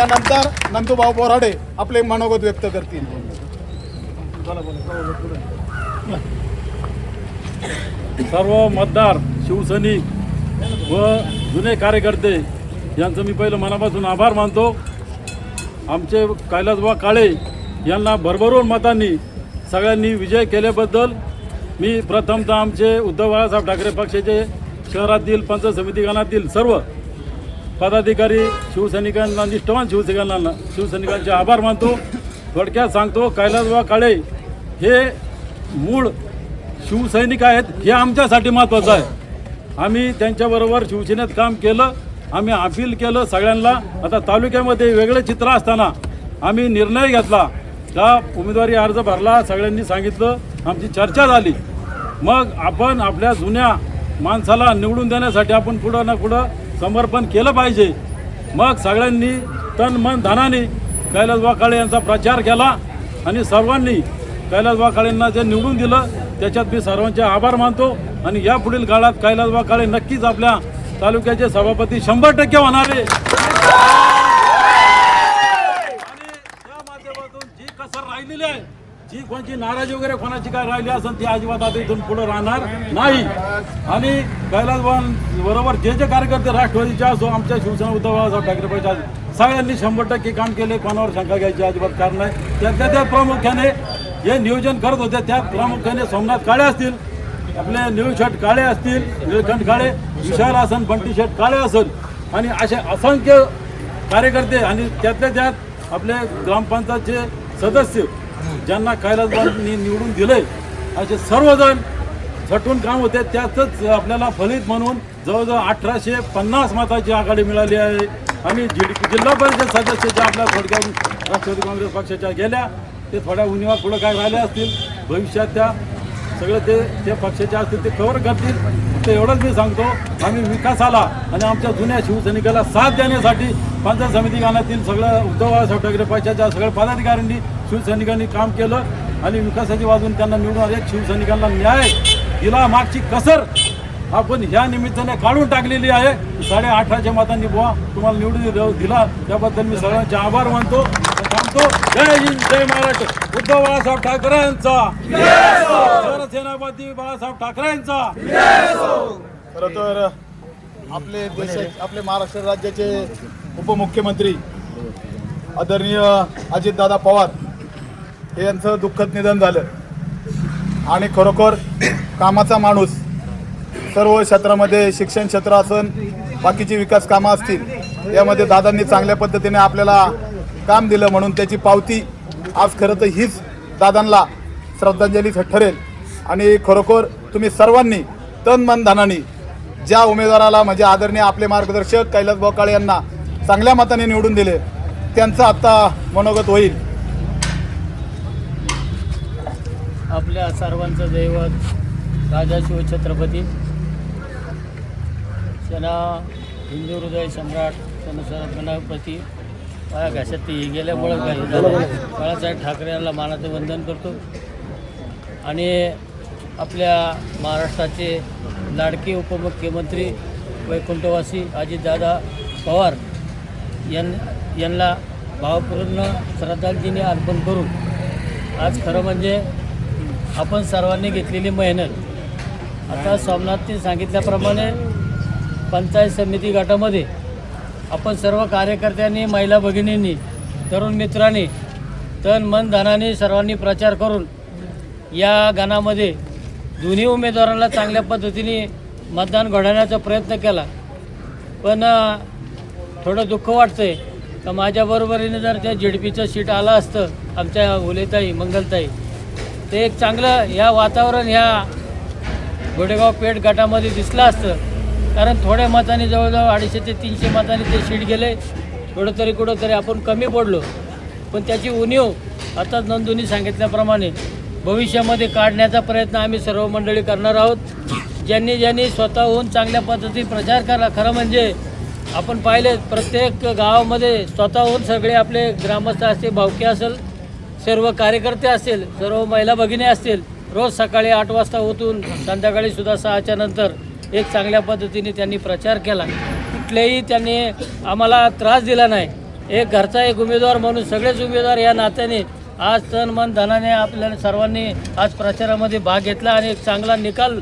यानंतर नंदूभाऊ बोराडे आपले मनोगत व्यक्त करतील. सर्व मतदार शिवसैनिक व जुने कार्यकर्ते यांचं मी पहिलं मनापासून आभार मानतो. आमचे कैलासबा काळे यांना भरभरून मतांनी सगळ्यांनी विजय केल्याबद्दल मी प्रथमतः आमचे उद्धव बाळासाहेब ठाकरे पक्षाचे शहरातील पंचायत समिती गणातील सर्व पदाधिकारी शिवसैनिकांना निष्ठावान शिवसैनिकांना शिवसैनिकांचे आभार मानतो. थोडक्यात सांगतो कैलासबा काळे हे मूळ शिवसैनिक आहेत हे आमच्यासाठी महत्त्वाचं आहे. आम्ही त्यांच्याबरोबर शिवसेनेत काम केलं आम्ही अपील केलं सगळ्यांना. आता तालुक्यामध्ये वेगळं चित्र असताना आम्ही निर्णय घेतला. का उमेदवारी अर्ज भरला सगळ्यांनी सांगितलं आमची चर्चा झाली. मग आपण आपल्या जुन्या माणसाला निवडून देण्यासाठी आपण कुठं ना कुठं समर्पण केलं पाहिजे. मग सगळ्यांनी तन मन धनाने कैलास वाकाळे यांचा प्रचार केला आणि सर्वांनी कैलास वाकाळेंना जे निवडून दिलं त्याच्यात मी सर्वांचे आभार मानतो आणि या पुढील काळात कैलास वाकाळे नक्कीच आपल्या तालुक्याचे सभापती शंभर टक्के होणारे आणि त्या माध्यमातून जी कसर राहिलेली आहे जी कोणची नाराजी वगैरे कोणाची काय राहिली असेल ती अजिबात आता इथून पुढे राहणार नाही. आणि कैलास बरोबर जे जे कार्यकर्ते राष्ट्रवादीचे असो आमच्या शिवसेना उद्धव बाळासाहेब ठाकरे पक्षात सगळ्यांनी शंभर टक्के काम केले कोणावर शंका घ्यायची अजिबात कारण नाही. त्यातल्या त्या प्रामुख्याने जे नियोजन करत होते त्यात प्रामुख्याने सोमनाथ काळे असतील आपले निळशेठ काळे असतील निळखंड काळे विशाल असन बंटी शेठ काळे असन आणि असे असंख्य कार्यकर्ते आणि त्यातल्या त्यात आपले ग्रामपंचायतचे सदस्य ज्यांना कैलासबांनी निवडून दिले असे सर्वजण झटून काम होते त्यातच आपल्याला फलित म्हणून जवळजवळ अठराशे पन्नास मताची आघाडी मिळाली आहे. आणि जि जिल्हा परिषद सदस्याच्या आपल्या थोडक्या राष्ट्रवादी काँग्रेस पक्षाच्या गेल्या ते थोड्या उणीवा पुढं काय राहिल्या असतील? भविष्यात त्या सगळं ते त्या पक्षाचे असतील ते कवर करतील. फक्त एवढंच मी सांगतो आम्ही विकासाला आणि आमच्या जुन्या शिवसैनिकाला साथ देण्यासाठी पंचायत समिती गाण्यातील सगळं उद्धव बाळासाहेब ठाकरे पक्षाच्या सगळ्या पदाधिकाऱ्यांनी शिवसैनिकांनी काम केलं आणि विकासाची बाजून त्यांना निवडून आले. शिवसैनिकांना न्याय हिला मागची कसर आपण ह्या निमित्ताने काढून टाकलेली आहे. साडेआठ अठराच्या मतांनी बुवा तुम्हाला निवडून दिला त्याबद्दल मी सगळ्यांचे आभार मानतो. सांगतो जय हिंद जय महाराष्ट्र. उद्धव बाळासाहेब ठाकरेंचा सेनापती बाळासाहेब ठाकरेंचा खरं तर आपले देश आपले महाराष्ट्र राज्याचे उपमुख्यमंत्री आदरणीय अजितदादा पवार हे यांचं दुःखद निधन झालं. आणि खरोखर कामाचा माणूस. सर्व क्षेत्रामध्ये शिक्षण क्षेत्र असन बाकीची विकास कामं असतील यामध्ये दादांनी चांगल्या पद्धतीने आपल्याला काम दिलं म्हणून त्याची पावती आज खरं तर हीच दादांना श्रद्धांजली ठरेल. आणि खरोखर तुम्ही सर्वांनी तन मन धनाने ज्या उमेदवाराला म्हणजे आदरणीय आपले मार्गदर्शक कैलास बोकाळे यांना चांगल्या मताने निवडून दिले त्यांचं आत्ता मनोगत होईल. आपल्या सर्वांचं दैवत राजा शिवछत्रपती सेना हिंदू हृदय सम्राट सेनापती गणपती. माझ्या घशात ते गेल्यामुळं काही झालं बाळासाहेब ठाकरे यांना मानाचं वंदन करतो. आणि आपल्या महाराष्ट्राचे लाडके उपमुख्यमंत्री वैकुंठवासी अजितदादा पवार यां यांना भावपूर्ण श्रद्धांजली अर्पण करून आज खरं म्हणजे आपण सर्वांनी घेतलेली मेहनत आता सोमनाथने सांगितल्याप्रमाणे पंचायत समिती गटामध्ये आपण सर्व कार्यकर्त्यांनी महिला भगिनींनी तरुण मित्रांनी तन मन धनाने सर्वांनी प्रचार करून या गणामध्ये दोन्ही उमेदवारांना चांगल्या पद्धतीने मतदान घडवण्याचा प्रयत्न केला. पण थोडं दुःख वाटतं आहे का माझ्याबरोबरीने जर त्या झेडपीचं सीट आलं असतं आमच्या उलेताई मंगलताई. ते एक चांगलं ह्या वातावरण ह्या गोडेगाव पेठ गटामध्ये दिसलं असतं. कारण थोड्या मताने जवळजवळ अडीचशे ते तीनशे मताने ते शीट गेले. थोडं तरी आपण कमी पडलो. पण त्याची उणीव आता नंदुनी सांगितल्याप्रमाणे भविष्यामध्ये काढण्याचा प्रयत्न आम्ही सर्व मंडळी करणार आहोत. ज्यांनी ज्यांनी स्वतःहून चांगल्या पद्धतीने प्रचार करा खरं म्हणजे आपण पाहिले प्रत्येक गावामध्ये स्वतःहून सगळे आपले ग्रामस्थ असतील भावके असेल सर्व कार्यकर्ते असतील सर्व महिला भगिनी असतील रोज सकाळी आठ वाजता उठून संध्याकाळी सुद्धा सहाच्या नंतर एक चांगल्या पद्धतीने त्यांनी प्रचार केला. कुठलेही त्यांनी आम्हाला त्रास दिला नाही. एक घरचा एक उमेदवार म्हणून सगळेच उमेदवार या नात्याने आज तन मन धनाने आपल्याला सर्वांनी आज प्रचारामध्ये भाग घेतला आणि एक चांगला निकाल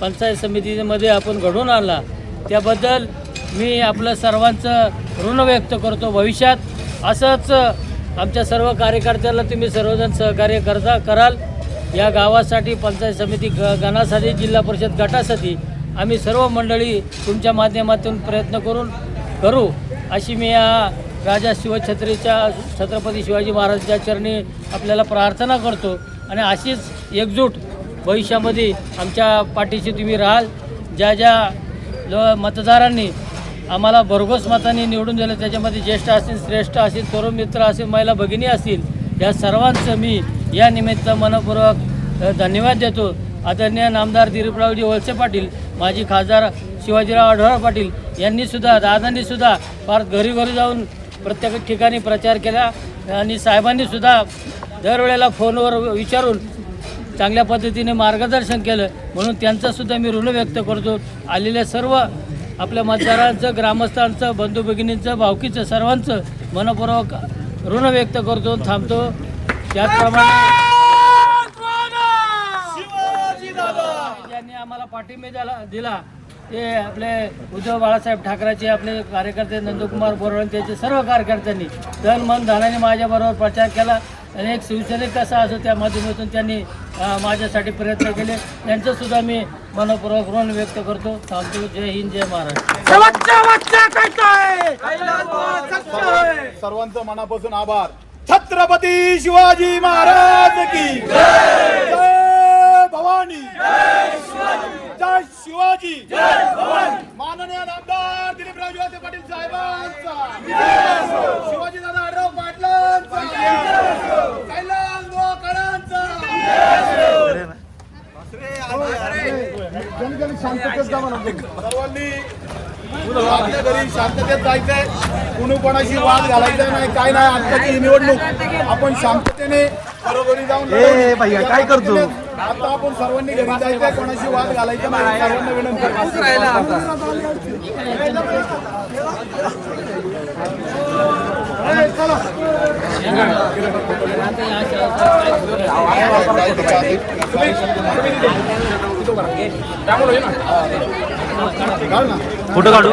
पंचायत समितीमध्ये आपण घडवून आणला. त्याबद्दल मी आपलं सर्वांचं ऋण व्यक्त करतो भविष्यात. असंच आमच्या सर्व कार्यकर्त्याला तुम्ही सर्वजण सहकार्य करता कराल. या गावासाठी पंचायत समिती ग गणासाठी जिल्हा परिषद गटासाठी आम्ही सर्व मंडळी तुमच्या माध्यमातून प्रयत्न करून करू. अशी मी या राजा शिवछत्रीच्या छत्रपती शिवाजी महाराजांच्या चरणी आपल्याला प्रार्थना करतो. आणि अशीच एकजूट भविष्यामध्ये आमच्या पाठीशी तुम्ही राहाल. ज्या ज्या ल मतदारांनी आम्हाला भरघोस मताने निवडून दिलं त्याच्यामध्ये ज्येष्ठ असतील श्रेष्ठ असतील तरुण मित्र असतील महिला भगिनी असतील या सर्वांचं मी या निमित्त मनपूर्वक धन्यवाद देतो. आदरणीय नामदार दिलीपरावजी वळसे पाटील माजी खासदार शिवाजीराव आढळराव पाटील यांनीसुद्धा दादांनीसुद्धा फार घरी घरी जाऊन प्रत्येक ठिकाणी प्रचार केला आणि साहेबांनीसुद्धा दरवेळेला फोनवर विचारून चांगल्या पद्धतीने मार्गदर्शन केलं. म्हणून त्यांचंसुद्धा मी ऋण व्यक्त करतो. आलेल्या सर्व आपल्या मतदारांचं ग्रामस्थांचं बंधू भगिनींचं भावकीचं सर्वांचं मनपूर्वक ऋण व्यक्त करतो थांबतो. त्याचप्रमाणे ज्यांनी आम्हाला पाठिंबा दिला दिला ते आपले उद्धव बाळासाहेब ठाकरेचे आपले कार्यकर्ते नंदकुमार बोरवण त्यांचे सर्व कार्यकर्त्यांनी तन मन धनाने माझ्याबरोबर प्रचार केला. आणि एक शिवसैनिक कसा असो त्या माध्यमातून त्यांनी माझ्यासाठी प्रयत्न केले. त्यांचं सुद्धा मी मनपूर्वक ऋण व्यक्त करतो. थांबतो जय हिंद जय महाराष्ट्र. सर्वांचं मनापासून आभार. छत्रपती शिवाजी महाराज की जय! भवानी! जय शिवाजी! माननीय नामदार दिलीपराव वळसे पाटील साहेबांचा! शिवाजी दादा आढराव पाटलांचा! कैलास बुवा कडांचा सर्वांनी आपल्या घरी शांततेत जायचंय. कुणी कोणाशी वाद घालायचा नाही काय नाही आत्ताची ही निवडणूक. आपण शांततेने घरोघरी जाऊन. भैया, काय करतो? आता आपण सर्वांनी घरी जायचंय कोणाशी वाद घालायचा नाही सर्वांना विनंती ना फोटो काढू